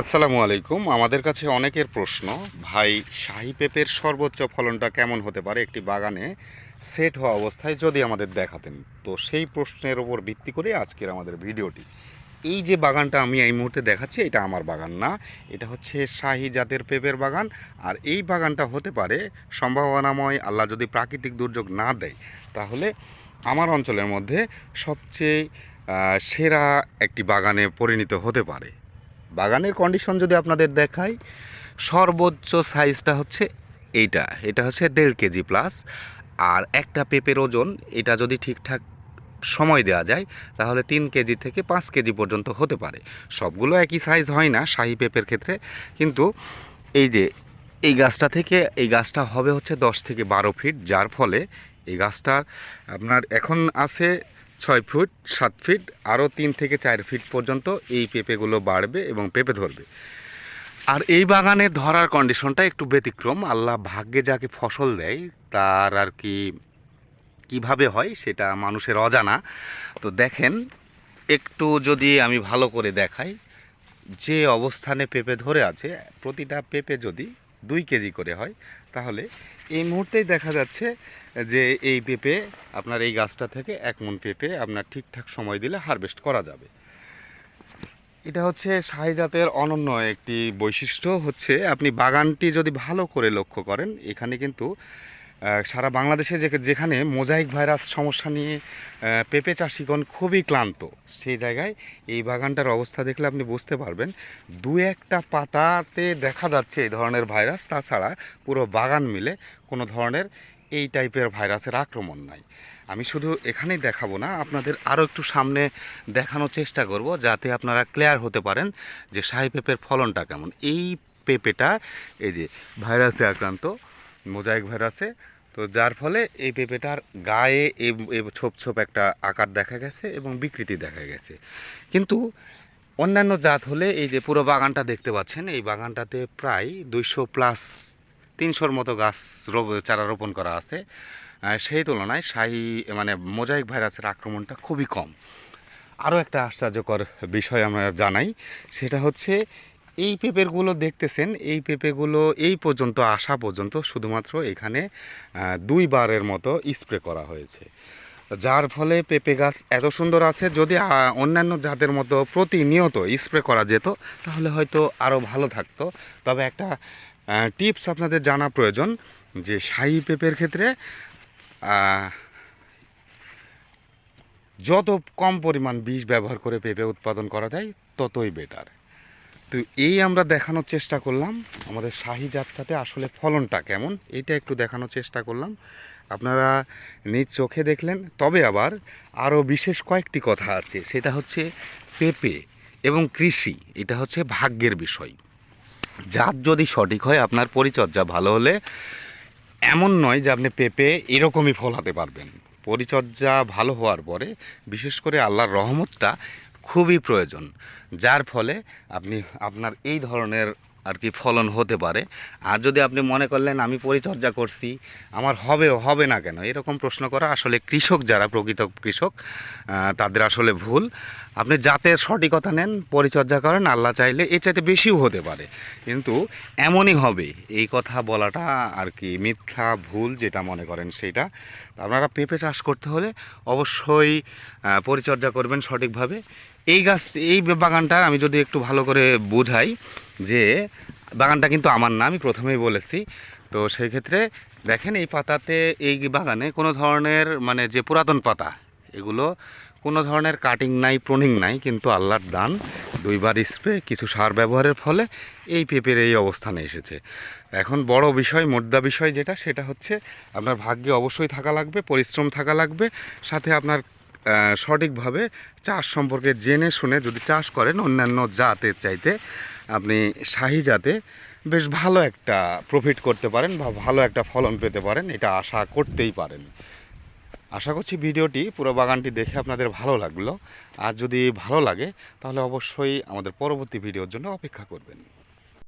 আসসালামু আলাইকুম। আমাদের কাছে অনেকের প্রশ্ন, ভাই শাহি পেঁপের সর্বোচ্চ ফলনটা কেমন হতে পারে একটি বাগানে? সেট হওয়া অবস্থায় যদি আমাদের দেখাতেন, তো সেই প্রশ্নের ওপর ভিত্তি করে আজকের আমাদের ভিডিওটি। এই যে বাগানটা আমি এই মুহূর্তে দেখাচ্ছি, এটা আমার বাগান না, এটা হচ্ছে শাহি জাতের পেঁপের বাগান। আর এই বাগানটা হতে পারে, সম্ভাবনাময় আল্লাহ যদি প্রাকৃতিক দুর্যোগ না দেয়, তাহলে আমার অঞ্চলের মধ্যে সবচেয়ে সেরা একটি বাগানে পরিণত হতে পারে। বাগানের কন্ডিশন যদি আপনাদের দেখাই, সর্বোচ্চ সাইজটা হচ্ছে এইটা। এটা হচ্ছে দেড় কেজি প্লাস আর একটা পেঁপের ওজন, এটা যদি ঠিকঠাক সময় দেওয়া যায়, তাহলে তিন কেজি থেকে পাঁচ কেজি পর্যন্ত হতে পারে। সবগুলো একই সাইজ হয় না শাহি পেঁপের ক্ষেত্রে। কিন্তু এই যে, এই গাছটা থেকে, এই গাছটা হবে হচ্ছে দশ থেকে বারো ফিট যার ফলে এই গাছটার আপনার এখন আছে ছয় ফুট, সাত ফিট, আরও তিন থেকে চার ফিট পর্যন্ত এই পেঁপেগুলো বাড়বে এবং পেঁপে ধরবে। আর এই বাগানে ধরার কন্ডিশনটা একটু ব্যতিক্রম। আল্লাহ ভাগ্যে যাকে ফসল দেয়, তার আর কি কীভাবে হয় সেটা মানুষের অজানা। তো দেখেন, একটু যদি আমি ভালো করে দেখাই, যে অবস্থানে পেঁপে ধরে আছে, প্রতিটা পেঁপে যদি দুই কেজি করে হয়, তাহলে এই মুহূর্তেই দেখা যাচ্ছে যে এই পেঁপে, আপনার এই গাছটা থেকে এক মন পেঁপে আপনার ঠিকঠাক সময় দিলে হারভেস্ট করা যাবে। এটা হচ্ছে শাহিজাতের অনন্য একটি বৈশিষ্ট্য হচ্ছে, আপনি বাগানটি যদি ভালো করে লক্ষ্য করেন, এখানে কিন্তু সারা বাংলাদেশে যে যেখানে মোজাইক ভাইরাস সমস্যা নিয়ে পেঁপে চাষিগণ খুবই ক্লান্ত, সেই জায়গায় এই বাগানটার অবস্থা দেখলে আপনি বুঝতে পারবেন। দু একটা পাতাতে দেখা যাচ্ছে এই ধরনের ভাইরাস, তাছাড়া পুরো বাগান মিলে কোনো ধরনের এই টাইপের ভাইরাসের আক্রমণ নাই। আমি শুধু এখানেই দেখাবো না, আপনাদের আরও একটু সামনে দেখানোর চেষ্টা করব, যাতে আপনারা ক্লিয়ার হতে পারেন যে শাহি পেঁপের ফলনটা কেমন। এই পেঁপেটা, এই যে ভাইরাসে আক্রান্ত মোজাইক ভাইরাসে তো যার ফলে এই পেঁপেটার গায়ে ছোপ ছোপ একটা আকার দেখা গেছে এবং বিকৃতি দেখা গেছে। কিন্তু অন্যান্য জাত হলে এই যে পুরো বাগানটা দেখতে পাচ্ছেন, এই বাগানটাতে প্রায় দুইশো প্লাস তিনশোর মতো গাছ চারা রোপণ করা আছে। সেই তুলনায় শাহি মানে মোজাইক ভাইরাসের আক্রমণটা খুবই কম। আরও একটা আশ্চর্যকর বিষয় আমরা জানাই, সেটা হচ্ছে এই পেঁপেরগুলো দেখতেছেন এই পেঁপেগুলো এই পর্যন্ত আসা পর্যন্ত শুধুমাত্র এখানে আহ, দুইবারের মতো স্প্রে করা হয়েছে। যার ফলে পেঁপে গাছ এত সুন্দর আছে যদি অন্যান্য জাতের মতো প্রতিনিয়ত স্প্রে করা যেত তাহলে হয়তো আরও ভালো থাকতো। তবে একটা টিপস আপনাদের জানা প্রয়োজন যে শাহি পেঁপের ক্ষেত্রে যত কম পরিমাণ বীজ ব্যবহার করে পেঁপে উৎপাদন করা যায় ততই বেটার তো এই আমরা দেখানোর চেষ্টা করলাম আমাদের শাহি জাতটাতে আসলে ফলনটা কেমন এটা একটু দেখানোর চেষ্টা করলাম। আপনারা নিজ চোখে দেখলেন, তবে আবার আরও বিশেষ কয়েকটি কথা আছে, সেটা হচ্ছে পেঁপে এবং কৃষি, এটা হচ্ছে ভাগ্যের বিষয়। জাত যদি সঠিক হয়, আপনার পরিচর্যা ভালো হলে এমন নয় যে আপনি পেঁপে এরকমই ফলাতে পারবেন। পরিচর্যা ভালো হওয়ার পরে, বিশেষ করে আল্লাহর রহমতটা খুবই প্রয়োজন, যার ফলে আপনি, আপনার এই ধরনের আর কি ফলন হতে পারে। আর যদি আপনি মনে করলেন, আমি পরিচর্যা করছি, আমার হবে হবে না কেন? এরকম প্রশ্ন করা আসলে কৃষক যারা, প্রকৃত কৃষক তাদের আসলে ভুল। আপনি যাতে সঠিকতা নেন, পরিচর্যা করেন, আল্লাহ চাইলে এর চাইতে বেশিও হতে পারে। কিন্তু এমনই হবে, এই কথা বলাটা আর কি মিথ্যা, ভুল যেটা মনে করেন সেটা আপনারা পেঁপে চাষ করতে হলে অবশ্যই পরিচর্যা করবেন সঠিকভাবে। এই গাছ, এই বাগানটা আমি যদি একটু ভালো করে বোঝাই যে বাগানটা কিন্তু আমার না, আমি প্রথমেই বলেছি। তো সেই ক্ষেত্রে দেখেন এই পাতাতে, এই বাগানে কোনো ধরনের মানে যে পুরাতন পাতা, এগুলো কোনো ধরনের কাটিং নাই প্রুনিং নাই, কিন্তু আল্লাহর দান দুইবার স্প্রে কিছু সার ব্যবহারের ফলে এই পেঁপের এই অবস্থানে এসেছে। এখন বড় বিষয় মোদ্দা বিষয় যেটা, সেটা হচ্ছে আপনার ভাগ্যে অবশ্যই থাকা লাগবে, পরিশ্রম থাকা লাগবে, সাথে আপনার সঠিকভাবে চাষ সম্পর্কে জেনে শুনে যদি চাষ করেন অন্যান্য জাতের চাইতে আপনি শাহি জাতে বেশ ভালো একটা প্রফিট করতে পারেন বা ভালো একটা ফলন পেতে পারেন, এটা আশা করতেই পারেন। আশা করছি ভিডিওটি পুরো বাগানটি দেখে আপনাদের ভালো লাগল। আর যদি ভালো লাগে, তাহলে অবশ্যই আমাদের পরবর্তী ভিডিওর জন্য অপেক্ষা করবেন।